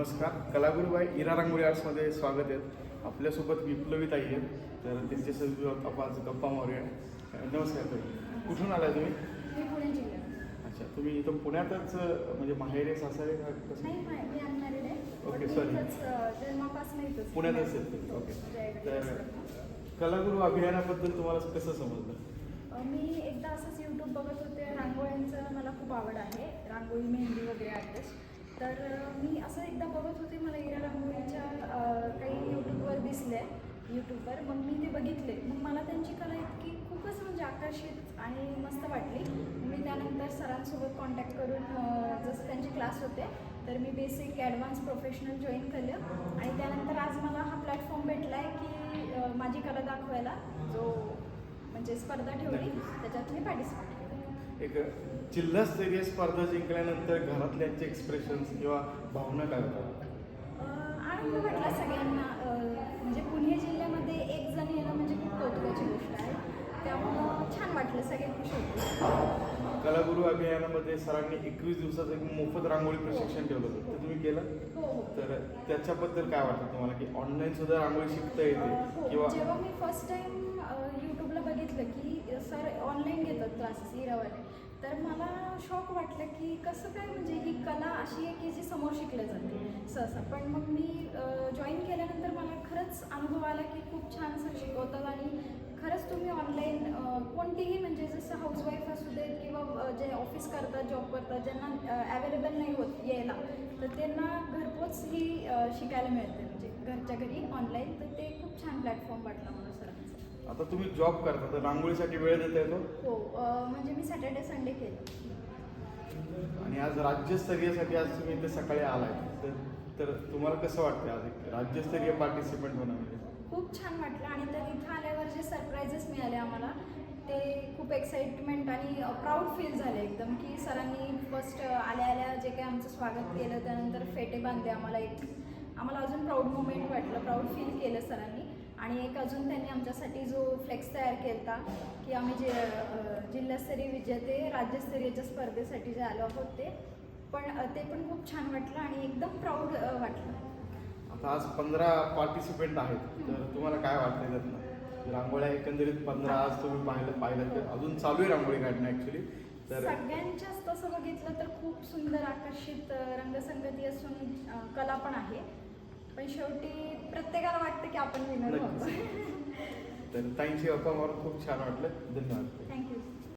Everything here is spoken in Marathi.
नमस्कार. कलागुरुबाई इरा रांगोळी आर्ट्समध्ये स्वागत आहे. आपल्यासोबत विप्लवी ताई आहेत. तर त्यांच्यासोबत आपण आज गप्पा मारूया. नमस्कार ताई. कुठून आलाय तुम्ही? अच्छा तुम्ही इथं पुण्यातच म्हणजे माहेरे सासरे का? कसं? नाही मा- मी अनमॅरिड आहे. Okay, पण sorry. इथंच, अं, जन्मापासून इथंच. पुण्यातच आहेत ओके तर. कलागुरू अभियानाबद्दल तुम्हाला कसं समजलं? मी एकदा असंच यूट्यूब बघत होते. रांगोळ्यांचं मला खूप आवड आहे. रांगोळी मेहंदी वगैरे आर्टिस्ट तर मी असं एकदा बघत होते मला इरा रांगोळीच्या काही यूट्यूबवर दिसले यूट्यूबवर मग मी ते बघितले मग मला त्यांची कला इतकी खूपच म्हणजे आकर्षित आणि मस्त वाटली. मी त्यानंतर सरांसोबत कॉन्टॅक्ट करून जसं त्यांचे क्लास होते तर मी बेसिक ॲडव्हान्स प्रोफेशनल जॉईन केलं. आणि त्यानंतर आज मला हा प्लॅटफॉर्म भेटला आहे की माझी कला दाखवायला जो म्हणजे स्पर्धा ठेवली त्याच्यात मी पार्टिसिपेट एक जिल्हास्तरीय स्पर्धा जिंकल्यानंतर घरातल्यांचे एक्सप्रेशन्स किंवा भावना काय होतात? आनंद वाटला सगळ्यांना. म्हणजे पुणे जिल्ह्यामध्ये एक जण येणं म्हणजे खूप कौतुकाची गोष्ट आहे. त्यामुळं छान वाटलं सगळे खुश होते. कलागुरू अभियानामध्ये सरांनी एकवीस दिवसाचं एक मोफत रांगोळी प्रशिक्षण ठेवलं होतं. ते तुम्ही केलं? हो हो. तर त्याच्याबद्दल काय वाटतं तुम्हाला? की ऑनलाईन सुद्धा रांगोळी शिकता येते हो. किंवा जेव्हा मी फर्स्ट टाइम यूट्यूबला बघितलं की सर ऑनलाईन घेतात क्लासेस इरावाले तर मला शॉक वाटलं की कसं काय म्हणजे ही कला अशी आहे की जी समोर शिकल्या जाते सहसा. पण मग मी जॉईन केल्यानंतर मला खरंच अनुभव आला की खूप छान सर शिकवतात आणि खरंच तुम्ही ऑनलाईन कोणतीही म्हणजे जसं हाऊसवाईफ असू देत किंवा जे ऑफिस करतात जॉब करतात ज्यांना अवेलेबल नाही होत यायला तर त्यांना घरपोच ही शिकायला मिळते. म्हणजे घरच्या घरी ऑनलाईन तर ते खूप छान प्लॅटफॉर्म वाटला मला. आता तुम्ही जॉब करता तर रांगोळीसाठी वेळ देता येतो? हो अ, म्हणजे मी सॅटर्डे संडे केलं. आणि आज राज्यस्तरीयसाठी आज तुम्ही इथे सकाळी आलाय. तर तर तुम्हाला कसं वाटतं आज एक राज्यस्तरीय पार्टिसिपंट होणं म्हणजे? खूप छान वाटलं. आणि तर इथं आल्यावर जे सरप्राईजेस मिळाले आम्हाला ते खूप एक्साइटमेंट आणि प्राऊड फील झाले एकदम की सरांनी फर्स्ट आल्या आल्या जे काही आमचं स्वागत केलं त्यानंतर फेटे बांधले आम्हाला एक. आम्हाला अजून प्राऊड मोमेंट वाटलं प्राऊड फील केलं सरांनी. आणि एक अजून त्यांनी आमच्यासाठी जो फ्लेक्स तयार केला की आम्ही जे जिल्हास्तरीय विजेते राज्यस्तरीयच्या स्पर्धेसाठी जे आलो आहोत ते पण ते पण खूप छान वाटलं आणि एकदम प्राऊड वाटलं. आता आज पंधरा पार्टिसिपेंट आहेत. तर तुम्हाला काय वाटतं त्यातनं? रांगोळ्या एकंदरीत पंधरा आज तुम्ही पाहिलं पाहिलं तर अजून चालू आहे रांगोळी काढणं ॲक्च्युली तर सगळ्यांच्याच तसं बघितलं तर खूप सुंदर आकर्षित रंगसंगती असून कला पण आहे. पण शेवटी प्रत्येकाला वाटतं की आपण विनर नक्कीच. व्हावं तर ताईंशी गप्पा मारून खूप छान वाटलं. धन्यवाद. थँक्यू